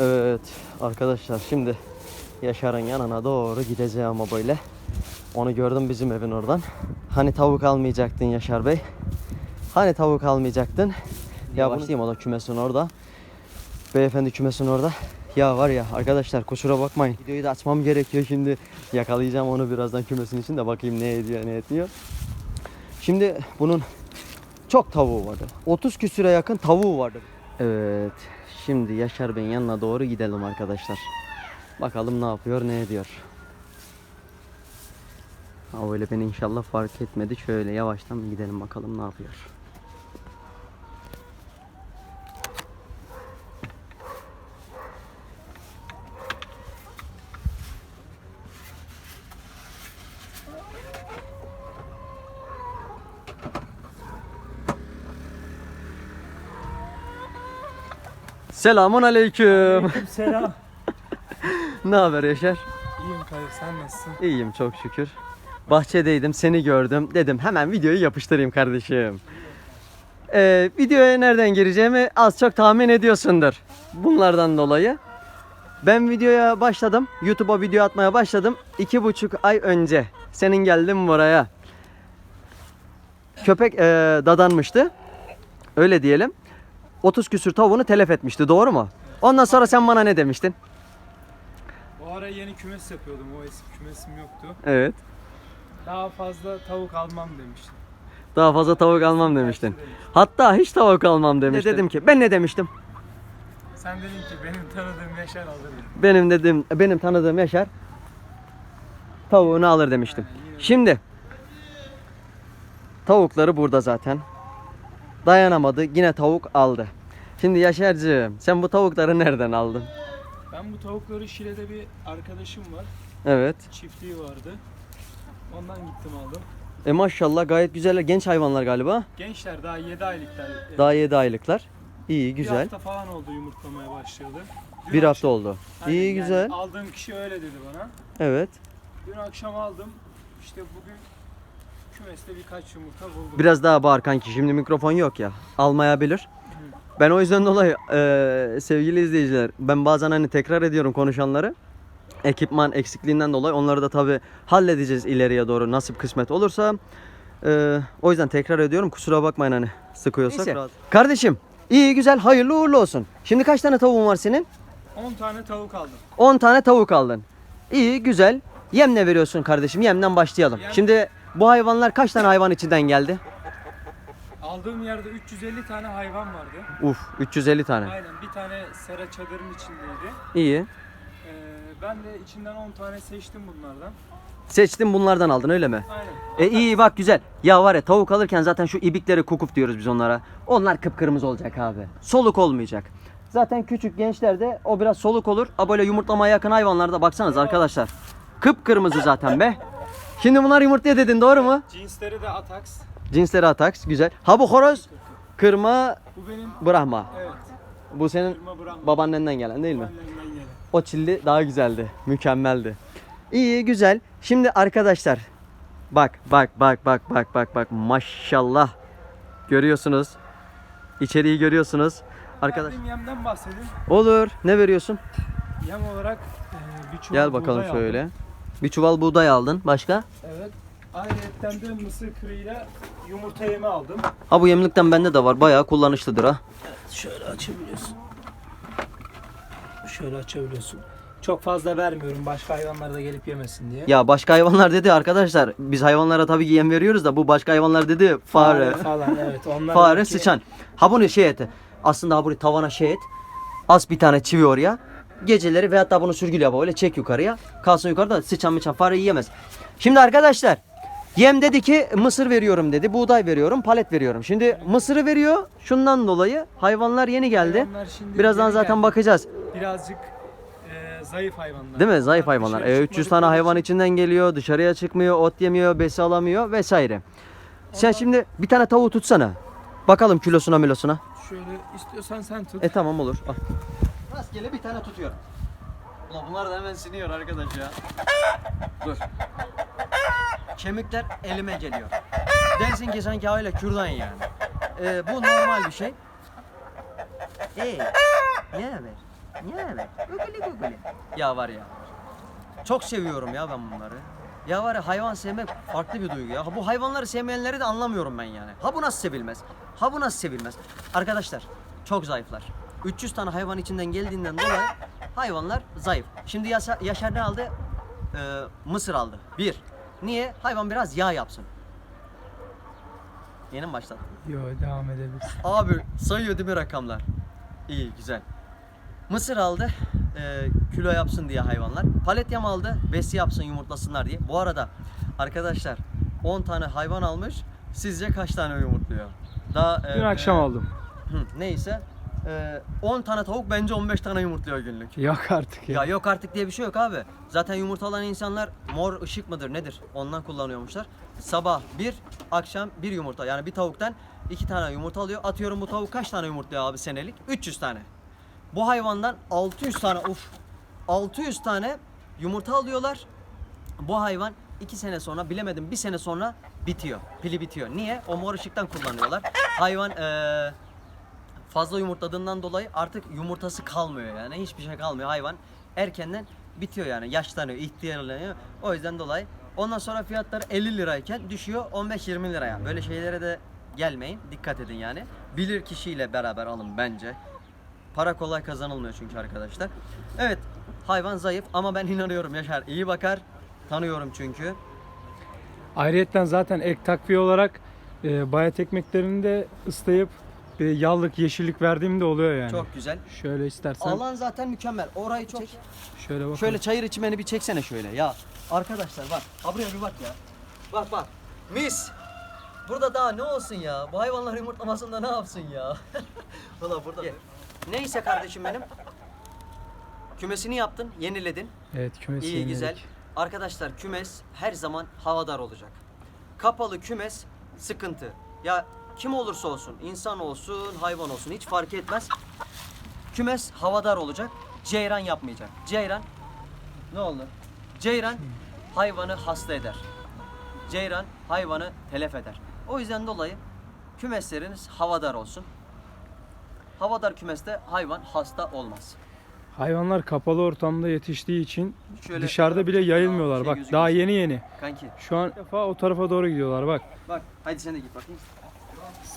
Evet arkadaşlar şimdi Yaşar'ın yanına doğru gideceğim ama böyle. Onu gördüm bizim evin oradan. Hani tavuk almayacaktın Yaşar Bey? Hani tavuk almayacaktın? Ya başlayayım o da kümesin orada. Beyefendi kümesin orada. Ya var ya arkadaşlar kusura bakmayın. Videoyu da açmam gerekiyor şimdi. Yakalayacağım onu birazdan kümesin içinde bakayım ne ediyor ne etmiyor. Şimdi bunun çok tavuğu vardı. 30 küsüre yakın tavuğu vardı. Evet. Şimdi Yaşar Bey'in yanına doğru gidelim arkadaşlar. Bakalım ne yapıyor, ne ediyor. Öyle beni inşallah fark etmedi. Şöyle yavaştan gidelim bakalım ne yapıyor. Selamun aleyküm. Selam. ne haber Yaşar? İyiyim Kadir sen nasılsın? İyiyim çok şükür. Bahçedeydim seni gördüm. Dedim hemen videoyu yapıştırayım kardeşim. Ee, videoya nereden gireceğimi az çok tahmin ediyorsundur. Bunlardan dolayı. Ben videoya başladım. YouTube'a video atmaya başladım. iki buçuk ay önce. Senin geldin buraya. Köpek ee, dadanmıştı. Öyle diyelim. 30 küsür tavuğunu telef etmişti. Doğru mu? Ondan sonra sen bana ne demiştin? O ara yeni kümes yapıyordum. O eski kümesim yoktu. Evet. Daha fazla tavuk almam demiştim. Daha fazla tavuk almam demiştin. Hatta hiç tavuk almam demiştin. Ne dedim ki? Ben ne demiştim? Sen dedin ki benim tanıdığım Yaşar alır. Benim dedim, benim tanıdığım Yaşar tavuğunu alır demiştim. Şimdi tavukları burada zaten. Dayanamadı, yine tavuk aldı. Şimdi Yaşar'cığım, sen bu tavukları nereden aldın? Ben bu tavukları Şile'de bir arkadaşım var. Evet. Çiftliği vardı. Ondan gittim aldım. E maşallah gayet güzeller. Genç hayvanlar galiba. Gençler daha 7 aylıklar. Ee, Daha 7 aylıklar. İyi, Bir güzel. hafta falan oldu yumurtlamaya başladı. Dün Bir hafta akşam- oldu. Aynen, İyi, yani güzel. Aldığım kişi öyle dedi bana. Evet. Dün akşam aldım. İşte bugün kümeste birkaç yumurta buldum. Biraz daha bağır kanki. Şimdi mikrofon yok ya. Almayabilir. Ben o yüzden dolayı eee, sevgili izleyiciler ben bazen hani tekrar ediyorum konuşanları. Ekipman eksikliğinden dolayı onları da tabi halledeceğiz ileriye doğru nasip kısmet olursa. Eee, o yüzden tekrar ediyorum kusura bakmayın hani sıkıyorsak. Neyse. rahat- Kardeşim iyi güzel hayırlı uğurlu olsun. Şimdi kaç tane tavuğun var senin? 10 tane tavuk aldım. 10 tane tavuk aldın. İyi güzel. Yem ne veriyorsun kardeşim? Yemden başlayalım. Yem- Şimdi bu hayvanlar kaç tane hayvan içinden geldi? Aldığım yerde 350 tane hayvan vardı. Uf 350 tane. Aynen bir tane sera çadırın içindeydi. İyi. Ee, ben de içinden 10 tane seçtim bunlardan. Seçtin bunlardan aldın öyle mi? Aynen. E iyi bak güzel. Ya var ya tavuk alırken zaten şu ibikleri kukup diyoruz biz onlara. Onlar kıpkırmızı olacak abi. Soluk olmayacak. Zaten küçük gençlerde o biraz soluk olur. A böyle yumurtlamaya yakın hayvanlarda baksanız arkadaşlar. Kıpkırmızı zaten be. Şimdi bunlar yumurtluyor dedin doğru mu? Cinsleri de Atax. Cinsleri ataks güzel. Ha bu horoz kırma Bu benim Brahma. evet. Bu senin Kırma Brahma. babaannenden gelen değil mi? Gelen. O çilli daha güzeldi. Mükemmeldi. İyi güzel. Şimdi arkadaşlar bak bak bak bak bak bak bak maşallah görüyorsunuz. İçeriği görüyorsunuz. Arkadaş Verdiğim yemden bahsedeyim. olur. Ne veriyorsun? Yem olarak e, bir çuval Gel bakalım buğday şöyle. Bir çuval buğday aldın. Başka? Evet. Ayrıca de mısır kırığıyla yumurta yemi aldım. Ha bu yemlikten bende de var. Bayağı kullanışlıdır ha. Şöyle açabiliyorsun. Şöyle açabiliyorsun. Çok fazla vermiyorum başka hayvanlar da gelip yemesin diye. Ya başka hayvanlar dedi arkadaşlar. Biz hayvanlara tabii ki yem veriyoruz da bu başka hayvanlar dedi fare. falan evet. Onlar Fare, belki- sıçan. Ha bunu şey eti. Aslında ha bunu tavana şey et. Az bir tane çivi oraya. Geceleri veyahut da bunu sürgülü yap öyle çek yukarıya. Kalsın yukarıda sıçan mıçan fare yiyemez. Şimdi arkadaşlar yem dedi ki mısır veriyorum dedi. Buğday veriyorum, palet veriyorum. Şimdi mısırı veriyor. Şundan dolayı hayvanlar yeni geldi. Hayvanlar şimdi Birazdan yeni zaten geldi. bakacağız. Birazcık e, zayıf hayvanlar. Değil mi? Zayıf Onlar hayvanlar. E, 300 tane hayvan için- içinden geliyor. Dışarıya çıkmıyor, ot yemiyor, besi alamıyor vesaire. Sen şimdi bir tane tavuğu tutsana. Bakalım kilosuna milosuna. Şöyle istiyorsan sen tut. E tamam olur. Al. Rastgele bir tane tutuyorum. Ulan bunlar da hemen siniyor arkadaş ya. Dur. Kemikler elime geliyor. Dersin ki sanki öyle kürdan yani. Ee, bu normal bir şey. Ey, ne haber? Yani. Guguli guguli. Ya var ya. Çok seviyorum ya ben bunları. Ya var ya hayvan sevmek farklı bir duygu ya. Ha Bu hayvanları sevmeyenleri de anlamıyorum ben yani. Ha bu nasıl sevilmez? Ha bu nasıl sevilmez? Arkadaşlar çok zayıflar. 300 tane hayvan içinden geldiğinden dolayı hayvanlar zayıf. Şimdi Yaşar, Yaşar ne aldı? Ee, mısır aldı. Bir. Niye? Hayvan biraz yağ yapsın. Yeni mi başlattın? Yo devam edebilirsin. Abi sayıyor değil mi rakamlar? İyi güzel. Mısır aldı e, kilo yapsın diye hayvanlar. Palet yam aldı besi yapsın yumurtlasınlar diye. Bu arada arkadaşlar 10 tane hayvan almış. Sizce kaç tane yumurtluyor? Daha e, Dün akşam e, aldım. hı, neyse. E, 10 tane tavuk bence 15 tane yumurtluyor günlük. Yok artık Ya yok artık diye bir şey yok abi. Zaten yumurtalayan insanlar mor ışık mıdır nedir? Ondan kullanıyormuşlar. Sabah bir, akşam bir yumurta. Yani bir tavuktan iki tane yumurta alıyor. Atıyorum bu tavuk kaç tane yumurtluyor abi senelik? 300 tane. Bu hayvandan 600 tane uf 600 tane yumurta alıyorlar. Bu hayvan 2 sene sonra bilemedim bir sene sonra bitiyor. Pili bitiyor. Niye? O mor ışıktan kullanıyorlar. Hayvan eee fazla yumurtladığından dolayı artık yumurtası kalmıyor yani. Hiçbir şey kalmıyor. Hayvan erkenden bitiyor yani. Yaşlanıyor ihtiyarlanıyor. O yüzden dolayı ondan sonra fiyatları 50 lirayken düşüyor 15-20 liraya. Böyle şeylere de gelmeyin. Dikkat edin yani. Bilir kişiyle beraber alın bence. Para kolay kazanılmıyor çünkü arkadaşlar. Evet hayvan zayıf ama ben inanıyorum Yaşar. İyi bakar tanıyorum çünkü. Ayrıyetten zaten ek takviye olarak e, bayat ekmeklerini de ıslayıp bir yağlık yeşillik verdiğim de oluyor yani. çok güzel Şöyle istersen alan zaten mükemmel orayı çok şöyle bak. Şöyle çayır içmeni bir çeksene şöyle ya. Arkadaşlar bak. Ha buraya bir bak ya. Bak bak. Mis. Burada daha ne olsun ya? Bu hayvanlar yumurtlamasında ne yapsın ya? Valla burada. Neyse kardeşim benim. Kümesini yaptın, yeniledin. Evet kümesi İyi yeniledik. güzel. Arkadaşlar kümes her zaman havadar olacak. Kapalı kümes sıkıntı. Ya kim olursa olsun, insan olsun, hayvan olsun hiç fark etmez. Kümes havadar olacak. Ceyran yapmayacak. Ceyran ne oldu? Ceyran hayvanı hasta eder. Ceyran hayvanı telef eder. O yüzden dolayı kümesleriniz havadar olsun. Havadar kümeste hayvan hasta olmaz. Hayvanlar kapalı ortamda yetiştiği için Şöyle- dışarıda bile yayılmıyorlar. Şey bak gözüküyor. daha yeni yeni. Kanki Şu an defa o tarafa doğru gidiyorlar bak. bak hadi sen de git bakayım.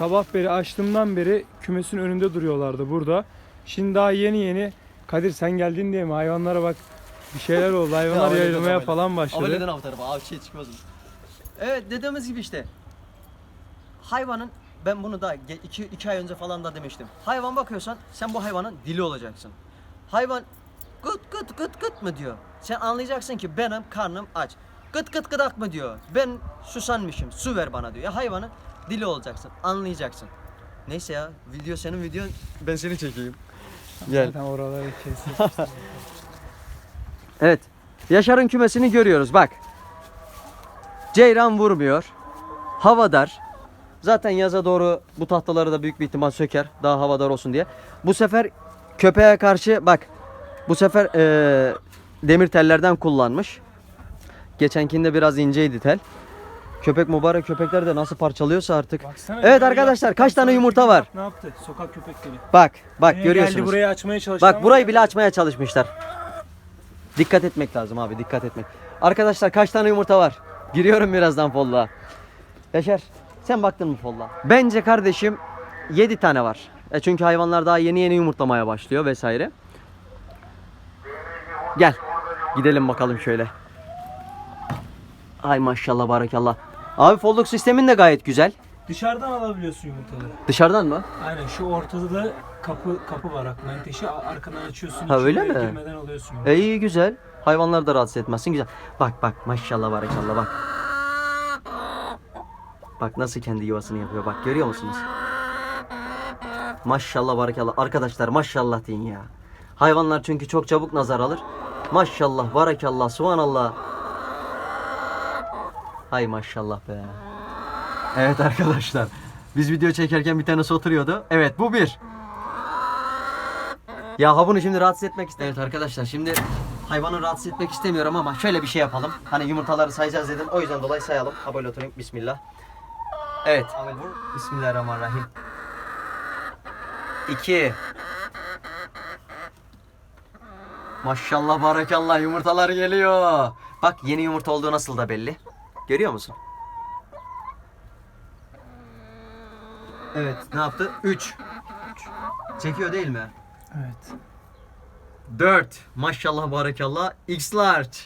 Sabah beri açtığımdan beri kümesin önünde duruyorlardı burada. Şimdi daha yeni yeni Kadir sen geldin diye mi hayvanlara bak bir şeyler oldu. Hayvanlar öyle yayılmaya öyle. falan başladı. Ameleden av tarafa av şey çıkmaz mı? Evet dediğimiz gibi işte. Hayvanın ben bunu da 2 iki ay önce falan da demiştim. Hayvan bakıyorsan sen bu hayvanın dili olacaksın. Hayvan gıt gıt gıt gıt mı diyor. Sen anlayacaksın ki benim karnım aç. Gıt gıt gıdak mı diyor. Ben susanmışım su ver bana diyor. Ya hayvanın dili olacaksın anlayacaksın. Neyse ya video senin videon ben seni çekeyim. Gel. Zaten oraları kestik. Evet. Yaşar'ın kümesini görüyoruz bak. Ceyran vurmuyor. Havadar. Zaten yaza doğru bu tahtaları da büyük bir ihtimal söker. Daha havadar olsun diye. Bu sefer köpeğe karşı bak. Bu sefer eee, demir tellerden kullanmış. Geçenkinde biraz inceydi tel. Köpek mübarek köpekler de nasıl parçalıyorsa artık. Baksana Evet ya, arkadaşlar, kaç tane yumurta var? Ne yaptı? Sokak köpekleri. Bak bak Yine görüyorsunuz. Geldi burayı açmaya çalıştı Bak burayı bile açmaya çalışmışlar. Dikkat etmek lazım abi dikkat etmek. Arkadaşlar kaç tane yumurta var? Giriyorum birazdan folla. Yaşar sen baktın mı folla? Bence kardeşim 7 tane var. E çünkü hayvanlar daha yeni yeni yumurtlamaya başlıyor vesaire. Gel. Gidelim bakalım şöyle. Ay maşallah barakallah. Abi folluk sistemin de gayet güzel. Dışarıdan alabiliyorsun yumurtaları. Dışarıdan mı? Aynen şu ortada da kapı kapı var bak. Menteşe arkadan açıyorsun. Ha, öyle mi? Girmeden alıyorsun. E iyi güzel. Hayvanları da rahatsız etmezsin. Güzel. Bak bak maşallah barakallah bak. Bak nasıl kendi yuvasını yapıyor. Bak görüyor musunuz? Maşallah barakallah. Arkadaşlar maşallah deyin ya. Hayvanlar çünkü çok çabuk nazar alır. Maşallah barakallah subhanallah. Hay maşallah be. Evet arkadaşlar. Biz video çekerken bir tanesi oturuyordu. Evet bu bir. Ya ha bunu şimdi rahatsız etmek istemiyorum. Evet arkadaşlar şimdi hayvanı rahatsız etmek istemiyorum ama şöyle bir şey yapalım. Hani yumurtaları sayacağız dedim. O yüzden dolayı sayalım. Ha böyle oturayım. Bismillah. Evet. Amel vur. Bismillahirrahmanirrahim. 2 Maşallah barakallah yumurtalar geliyor. Bak yeni yumurta olduğu nasıl da belli. Görüyor musun? Evet ne yaptı? 3. Çekiyor değil mi? Evet. 4. Maşallah barakallah. X large.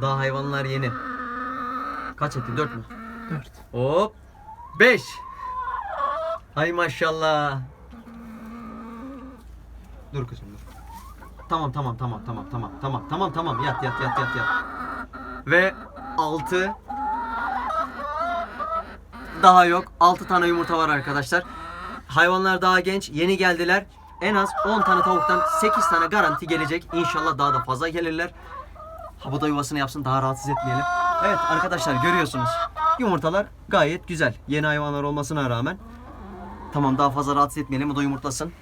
Daha hayvanlar yeni. Kaç etti? 4 mü? 4. Hop. 5. Hay maşallah. Dur kızım dur. Tamam tamam tamam tamam tamam tamam tamam tamam yat yat yat yat yat. Ve 6 daha yok. 6 tane yumurta var arkadaşlar. Hayvanlar daha genç, yeni geldiler. En az 10 tane tavuktan 8 tane garanti gelecek. İnşallah daha da fazla gelirler. Ha bu yuvasını yapsın daha rahatsız etmeyelim. Evet arkadaşlar görüyorsunuz. Yumurtalar gayet güzel. Yeni hayvanlar olmasına rağmen. Tamam daha fazla rahatsız etmeyelim. O da yumurtlasın.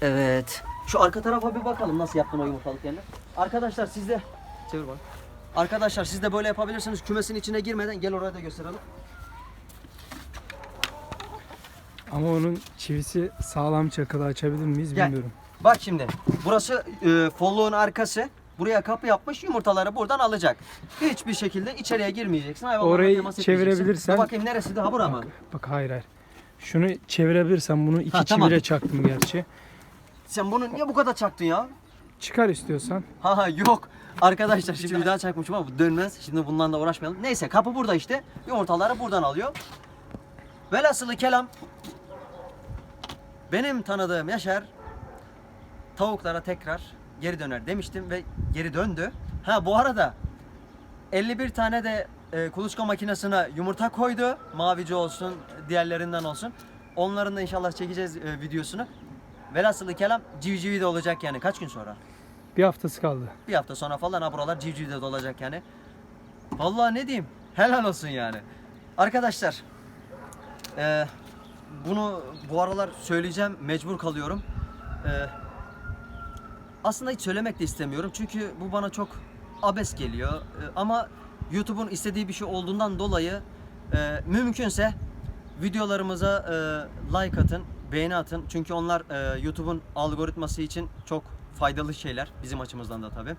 Evet. Şu arka tarafa bir bakalım nasıl yaptın o yumurtalık yerine. Arkadaşlar siz de çevir bak. Arkadaşlar siz de böyle yapabilirsiniz. Kümesin içine girmeden gel oraya da gösterelim. Ama onun çivisi sağlam çakılı açabilir miyiz Gel. bilmiyorum. Bak şimdi burası e, folluğun arkası. Buraya kapı yapmış yumurtaları buradan alacak. Hiçbir şekilde içeriye girmeyeceksin. Hayvanlarla Orayı temas etmeyeceksin. çevirebilirsen- Dur bakayım neresi daha bura mı? Bak hayır hayır. Şunu çevirebilirsen bunu iki Ha, tamam. çivire çaktım gerçi. Sen bunu niye bu kadar çaktın ya? Çıkar istiyorsan. Ha ha yok. Arkadaşlar şimdi bir daha çakmışım ama bu dönmez. Şimdi bundan da uğraşmayalım. Neyse kapı burada işte. Yumurtaları buradan alıyor. Velhasılı kelam benim tanıdığım Yaşar tavuklara tekrar geri döner demiştim ve geri döndü. Ha bu arada 51 tane de e, kuluçka makinesine yumurta koydu. Mavici olsun, diğerlerinden olsun. Onların da inşallah çekeceğiz e, videosunu. Velhasılı kelam civcivi de olacak yani kaç gün sonra? Bir haftası kaldı. Bir hafta sonra falan ha buralar civcivde dolacak yani. Vallahi ne diyeyim? Helal olsun yani. Arkadaşlar eee, bunu bu aralar söyleyeceğim mecbur kalıyorum. Eee, aslında hiç söylemek de istemiyorum çünkü bu bana çok abes geliyor. Eee, ama YouTube'un istediği bir şey olduğundan dolayı eee, mümkünse videolarımıza eee, like atın, beğeni atın. Çünkü onlar eee, YouTube'un algoritması için çok faydalı şeyler bizim açımızdan da tabii.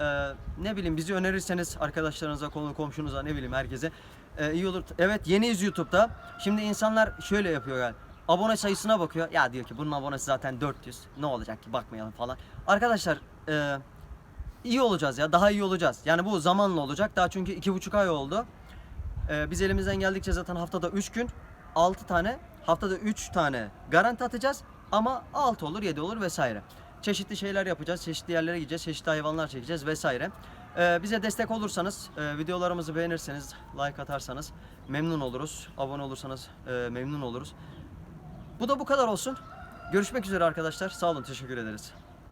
Eee, ne bileyim bizi önerirseniz arkadaşlarınıza, konu komşunuza ne bileyim herkese eee, iyi olur. Evet yeniyiz YouTube'da. Şimdi insanlar şöyle yapıyor yani. Abone sayısına bakıyor. Ya diyor ki bunun abonesi zaten 400. Ne olacak ki bakmayalım falan. Arkadaşlar eee iyi olacağız ya. Daha iyi olacağız. Yani bu zamanla olacak. Daha çünkü iki buçuk ay oldu. Ee, biz elimizden geldikçe zaten haftada 3 gün 6 tane haftada 3 tane garanti atacağız ama 6 olur 7 olur vesaire. Çeşitli şeyler yapacağız. Çeşitli yerlere gideceğiz. Çeşitli hayvanlar çekeceğiz vesaire. Ee, bize destek olursanız, e, videolarımızı beğenirseniz, like atarsanız memnun oluruz. Abone olursanız e, memnun oluruz. Bu da bu kadar olsun. Görüşmek üzere arkadaşlar. Sağ olun. Teşekkür ederiz.